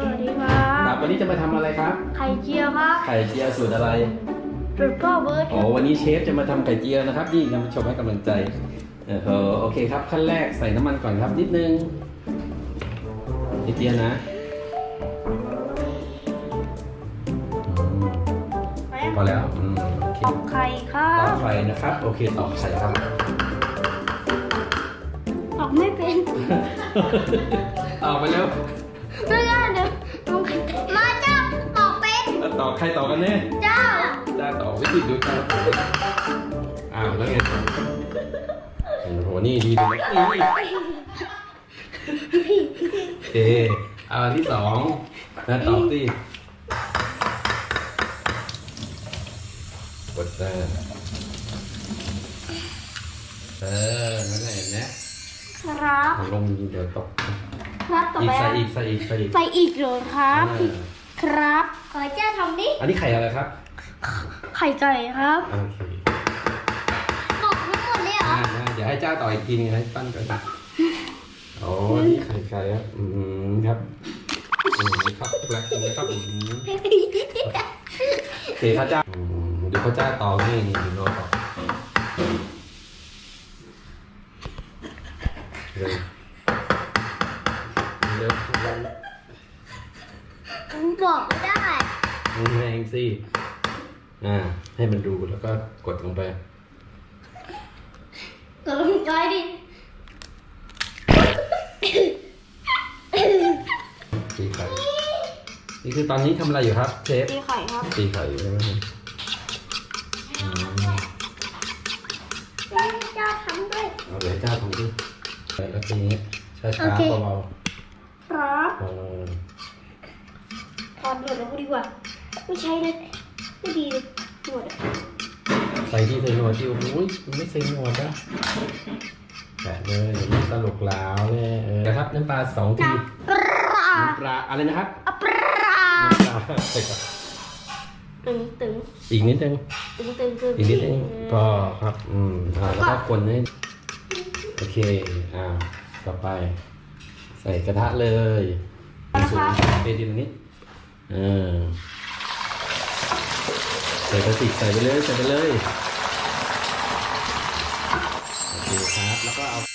วันนี้จะมาทำอะไรครับ ไข่เจียวครับไข่เจียวสูตรอะไร จุดพ่อเบิร์ดอ๋อวันนี้เชฟจะมาทำไข่เจียวนะครับนี่นำผู้ชมให้กำลังใจเออโอเคครับขั้นแรกใส่น้ำมันก่อนครับนิดนึงนิดเดียวนะอืมพอแล้วอืมโอเค ตอกไข่ครัต่อบไฟนะครับ โอเคต่อไข่ครับ ตอกไม่เป็นเอาไปแล้ว ไม่ได้ ต่อใครต่อกันเนี่ยเจ้าจ้าต่อวิธีดูครับอ้าวแล้วไงต่อโอ้โหนี่ดีเลยนี่โอเคเอาอันที่สองนะต่อสิกดเตอร์เออนั่นแหละเห็นไหมครับลงเดี๋ยวตกครับต่ออีกไปใส่อีกใส่อีกใส่อีกใส่อีกเลยครับอ่า ครับ ขอเจ้าทำดิอันนี้ไข่อะไรครับไข่ไก่ครับ โอเคตอกทั้งหมดเลยเหรอ อ่านะเดี๋ยวให้เจ้าต่ออีกทีนึงให้ปั้นก่อนนะโอ้นี่ไข่ไก่ครับอืมครับอืมครับรักจริงนะครับอืมโอเคข้าเจ้าอืมเดี๋ยวข้าเจ้าต่อนี่นี่ดูโน้ตต่อเร็วเร็วเร็ว ผมบอกไม่ได้ แรงสิ อ่า ให้มันดูแล้วก็กดลงไป กดลงไปดิ ตีไข่ นี่คือตอนนี้ทำอะไรอยู่ครับ เชฟ ตีไข่ครับตีไข่อยู่ใช่ไหมอืมเจ้าทำด้วย เอาเดี๋ยวให้เจ้าทำดิแล้วทีนี้ช้าโอเค ๆเบาครับๆเอ อถอดหมดแล้วดีกว่า ไม่ใช่เลยไม่ดีเลยหมดอะใส่ที่ใส่หนวดที่โอ้โหมันไม่ใส่หนวดนะแปะเลยเดี๋ยวมันตลกหลาวเลยเออนะครับน้ำปลาสองทีน้ำปลาน้ำปลาอะไรนะครับอะปลาน้ำปลาใส่ก่อนตึงตึงอีกนิดนึงตึงตึงตึงอีกนิดนึงพอครับอืมอ่าแล้วก็คนให้โอเคอ่าต่อไป ใส่กระทะเลยสูงเทดินนิดเออใส่พลาสติกใส่ไปเลยใส่ไปเลย โอเคครับ แล้วก็เอา